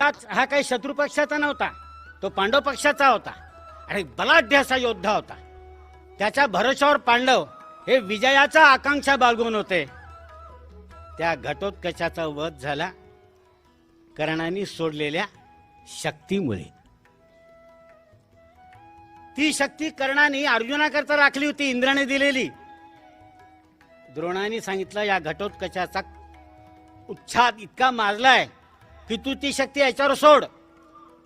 त्याच हा काही शत्रू पक्षाचा नव्हता. तो पांडव पक्षाचा होता. आणि बलाढ्य असा योद्धा होता. त्याच्या भरोशावर पांडव हे विजयाचा आकांक्षा बाळगून होते. त्या घटोत्कचाचा वध झाला. कर्णाने सोडलेल्या शक्तीमुळे. ती शक्ती कर्णाने अर्जुनाकरता राखली होती इंद्राने दिलेली. द्रोणाने सांगितलं या घटोत्कचाचा उच्छाद इतका माजलाय की तू ती शक्ती याच्यावर सोड.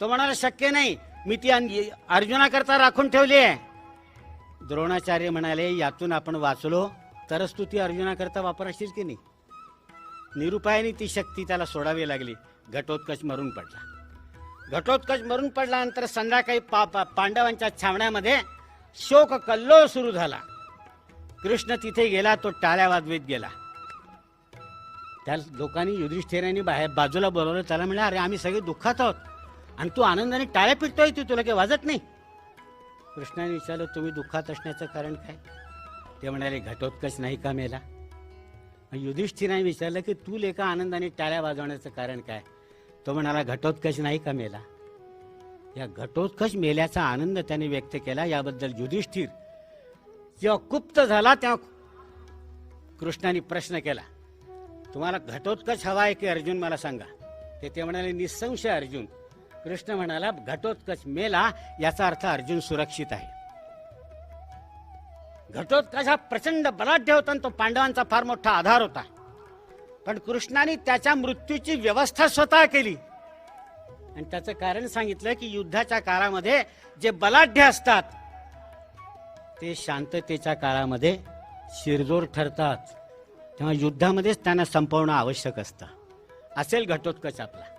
तो म्हणाला शक्य नाही. मी ती अर्जुनाकरता राखून ठेवली आहे. द्रोणाचार्य म्हणाले यातून आपण वाचलो तरच तू ती अर्जुनाकरता वापरशील की नाही? निरुपायाने ती शक्ती त्याला सोडावी लागली. घटोत्कच मरून पडला. घटोत्कच मरून पडल्यानंतर संध्याकाळी पा पा- पांडवांच्या छावण्यामध्ये शोक कल्लोळ सुरू झाला. कृष्ण तिथे गेला तो टाळ्या वाजवीत गेला. त्या लोकांनी युधिष्ठिरांनी बाहेर बाजूला बोलवलं त्याला म्हणलं अरे आम्ही सगळे दुःखात आहोत. आणि तू आनंदाने टाळ्या पिटतोय तू तुला काही वाजत नाही. कृष्णाने विचारलं तुम्ही दुःखात असण्याचं कारण काय? ते म्हणाले घटोत्कच नाही का मेला? युधिष्ठिराने विचारलं की तू लेखा आनंदाने टाळ्या वाजवण्याचं कारण काय? तो म्हणाला घटोत्कच नाही का मेला? या घटोत्कच मेल्याचा आनंद त्याने व्यक्त केला याबद्दल युधिष्ठिर जेव्हा कुप्त झाला तेव्हा कृष्णाने प्रश्न केला तुम्हाला घटोत्कच हवा आहे की अर्जुन मला सांगा? ते ते म्हणाले निसंशय अर्जुन कृष्ण म्हणाला घटोत्कच मेला याचा अर्थ अर्जुन सुरक्षित आहे. घटोत्कच हा प्रचंड बलाढ्य होता आणि तो पांडवांचा फार मोठा आधार होता. पण कृष्णाने त्याच्या मृत्यूची व्यवस्था स्वतः केली. आणि त्याचं कारण सांगितलं की युद्धाच्या काळामध्ये जे बलाढ्य असतात ते शांततेच्या काळामध्ये शिरजोर ठरतात. तेव्हा युद्धामध्येच त्यांना संपवणं आवश्यक असतं. असेल घटोत्कच आपला.